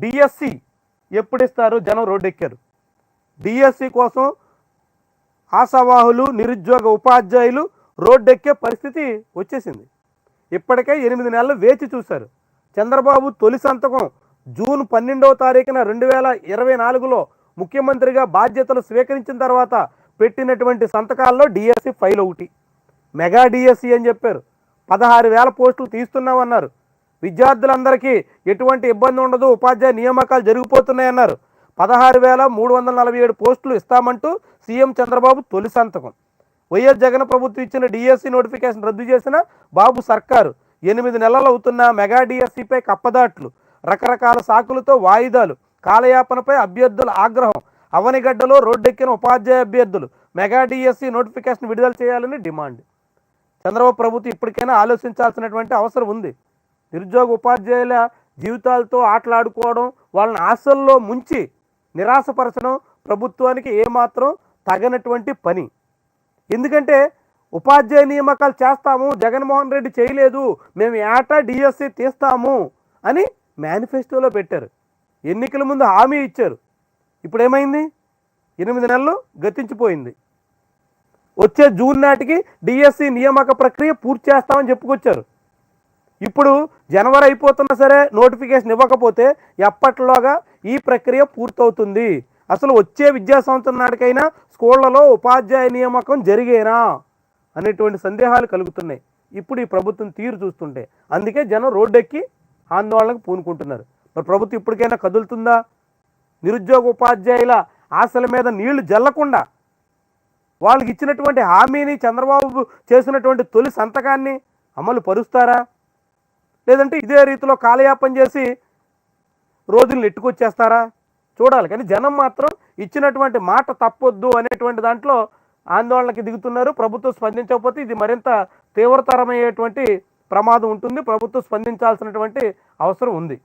DSC ఎప్పుడు ఇస్తారు జనం రోడ్డెక్కారు. డిఎస్సి కోసం ఆశావాహులు నిరుద్యోగ ఉపాధ్యాయులు రోడ్డెక్కే పరిస్థితి వచ్చేసింది. ఇప్పటికే ఎనిమిది నెలలు వేచి చూశారు. చంద్రబాబు తొలి సంతకం జూన్ పన్నెండవ తారీఖున రెండు వేల ఇరవై నాలుగులో ముఖ్యమంత్రిగా బాధ్యతలు స్వీకరించిన తర్వాత పెట్టినటువంటి సంతకాల్లో డిఎస్సి ఫైల్ ఒకటి. మెగా డిఎస్సి అని చెప్పారు. పదహారు వేల పోస్టులు తీస్తున్నామన్నారు. విద్యార్థులందరికీ ఎటువంటి ఇబ్బంది ఉండదు. ఉపాధ్యాయ నియామకాలు జరిగిపోతున్నాయన్నారు. పదహారు వేల మూడు వందల నలభై ఏడు పోస్టులు ఇస్తామంటూ సీఎం చంద్రబాబు తొలి సంతకం. వైఎస్ జగన్ ప్రభుత్వం ఇచ్చిన డిఎస్సి నోటిఫికేషన్ రద్దు చేసిన బాబు సర్కారు. ఎనిమిది నెలలు అవుతున్న మెగా డిఎస్సిపై కప్పదాట్లు రకరకాల సాకులతో వాయిదాలు కాలయాపనపై అభ్యర్థుల ఆగ్రహం అవనిగడ్డలో రోడ్డెక్కిన ఉపాధ్యాయ అభ్యర్థులు మెగా డిఎస్సి నోటిఫికేషన్ విడుదల చేయాలని డిమాండ్. చంద్రబాబు ప్రభుత్వం ఇప్పటికైనా ఆలోచించాల్సినటువంటి అవసరం ఉంది. నిరుద్యోగ ఉపాధ్యాయుల జీవితాలతో ఆటలాడుకోవడం వాళ్ళని ఆశల్లో ముంచి నిరాశపరచడం ప్రభుత్వానికి ఏమాత్రం తగనటువంటి పని. ఎందుకంటే ఉపాధ్యాయ నియామకాలు చేస్తాము జగన్మోహన్ రెడ్డి చేయలేదు మేము ఏటా డిఎస్సి తీస్తాము అని మేనిఫెస్టోలో పెట్టారు. ఎన్నికల ముందు హామీ ఇచ్చారు. ఇప్పుడు ఏమైంది ఎనిమిది నెలలు గతించిపోయింది. వచ్చే జూన్ నాటికి డిఎస్సి నియామక ప్రక్రియ పూర్తి చేస్తామని చెప్పుకొచ్చారు. ఇప్పుడు జనవరి అయిపోతున్నా సరే నోటిఫికేషన్ ఇవ్వకపోతే ఎప్పటిలోగా ఈ ప్రక్రియ పూర్తవుతుంది? అసలు వచ్చే విద్యా సంవత్సరం నాటికైనా స్కూళ్ళలో ఉపాధ్యాయ నియామకం జరిగేనా? అనేటువంటి సందేహాలు కలుగుతున్నాయి. ఇప్పుడు ఈ ప్రభుత్వం తీరు చూస్తుంటే. అందుకే జనం రోడ్డెక్కి ఆందోళనకు పూనుకుంటున్నారు. మరి ప్రభుత్వం ఇప్పటికైనా కదులుతుందా? నిరుద్యోగ ఉపాధ్యాయుల ఆశల మీద నీళ్ళు జల్లకుండా వాళ్ళకి ఇచ్చినటువంటి హామీని చంద్రబాబు చేసినటువంటి తొలి సంతకాన్ని అమలు పరుస్తారా? లేదంటే ఇదే రీతిలో కాలయాపన చేసి రోజులు ఎట్టుకొచ్చేస్తారా? చూడాలి. కానీ జనం మాత్రం ఇచ్చినటువంటి మాట తప్పొద్దు అనేటువంటి దాంట్లో ఆందోళనకి దిగుతున్నారు. ప్రభుత్వం స్పందించకపోతే ఇది మరింత తీవ్రతరమయ్యేటువంటి ప్రమాదం ఉంటుంది. ప్రభుత్వం స్పందించాల్సినటువంటి అవసరం ఉంది.